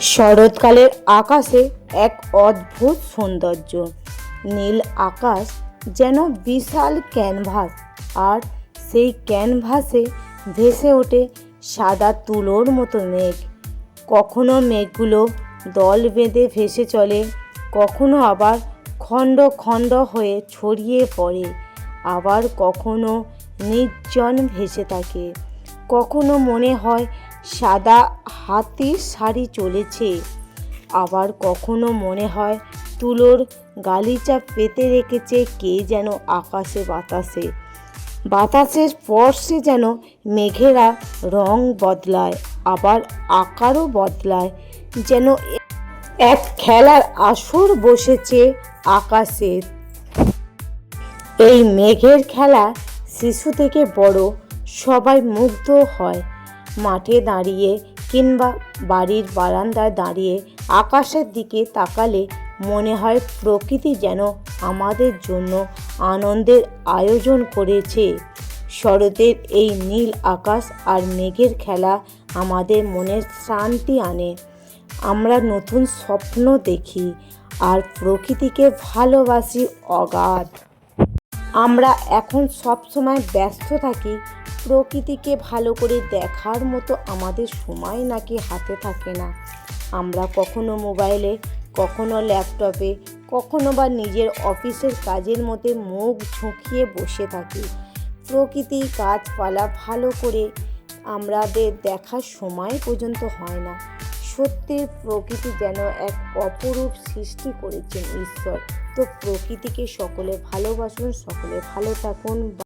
শরৎকালের আকাশে এক অদ্ভুত সৌন্দর্য। নীল আকাশ যেন বিশাল ক্যানভাস আর সেই ক্যানভাসে ভেসে ওঠে সাদা তুলোর মতো মেঘ। কখনো মেঘগুলো দল বেঁধে ভেসে চলে, কখনো আবার খণ্ড খণ্ড হয়ে ছড়িয়ে পড়ে, আবার কখনো নির্জন ভেসে থাকে। কখনো মনে হয় সাদা হাতির শাড়ি চলেছে। আবার কখনো মনে হয় তুলোর গালিচা পেতে রেখেছে কে যেন আকাশে বাতাসে। বাতাসের স্পর্শে যেন মেঘেরা রং বদলায়, আবার আকারও বদলায়, যেন এক খেলার আসর বসেছে আকাশের। এই মেঘের খেলা শিশু থেকে বড়, সবাই মুগ্ধ হয়। মাঠে দাঁড়িয়ে কিংবা বাড়ির বারান্দায় দাঁড়িয়ে আকাশের দিকে তাকালে মনে হয় প্রকৃতি যেন আমাদের জন্য আনন্দের আয়োজন করেছে। শরতের এই নীল আকাশ আর মেঘের খেলা আমাদের মনের শান্তি আনে। আমরা নতুন স্বপ্ন দেখি আর প্রকৃতিকে ভালোবাসি অগাধ। আমরা এখন সব সময় ব্যস্ত থাকি প্রকৃতিকে ভালো করে দেখার মতো আমাদের সময় নাকি হাতে থাকে না। আমরা কখনো মোবাইলে, কখনো ল্যাপটপে, কখনো বা নিজের অফিসের কাজের মধ্যে মুখ ঝুঁকিয়ে বসে থাকি। প্রকৃতি গাছপালা ভালো করে আমাদের দেখার সময় পর্যন্ত হয় না। সত্যি প্রকৃতি যেন এক অপরূপ সৃষ্টি করেছেন ঈশ্বর। তো প্রকৃতিকে সকলে ভালোবাসুন, সকলে ভালো থাকুন।